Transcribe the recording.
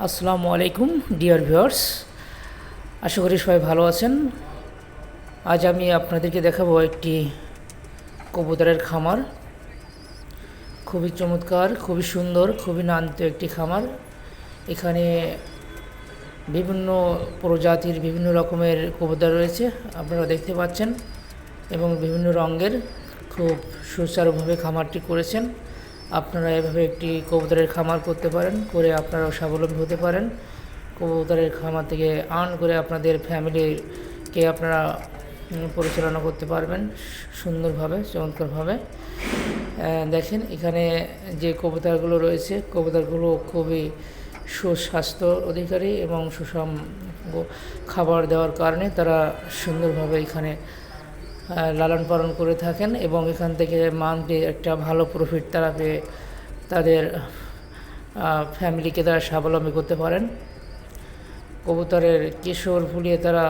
আসসালামু আলাইকুম, dear viewers. আশা করি সবাই ভালো আছেন। আজ আমি আপনাদেরকে দেখাবো একটি কবুতরের খামার। খুবই চমৎকার, খুবই সুন্দর, খুবই নান্ত একটি খামার। এখানে বিভিন্ন প্রজাতির বিভিন্ন রকমের কবুতর রয়েছে, আপনারা দেখতে পাচ্ছেন, এবং বিভিন্ন রঙের খুব সুচারুভাবে খামারটি করেছেন। আপনারা এভাবে একটি কবুতরের খামার করতে পারেন, করে আপনারাও স্বাবলম্বী হতে পারেন। কবুতরের খামার থেকে আর্ন করে আপনাদের ফ্যামিলিকে আপনারা পরিচালনা করতে পারবেন সুন্দরভাবে, চমৎকারভাবে। দেখেন এখানে যে কবুতরগুলো রয়েছে, কবুতরগুলো খুবই সুস্বাস্থ্য অধিকারী এবং সুষম খাবার দেওয়ার কারণে তারা সুন্দরভাবে এখানে লালন পালন করে থাকেন এবং এখান থেকে মান্থলি একটা ভালো প্রফিট তারা পেয়ে তাদের ফ্যামিলিকে তারা স্বাবলম্বী করতে পারেন। কবুতরের কিশোর ফুলিয়ে তারা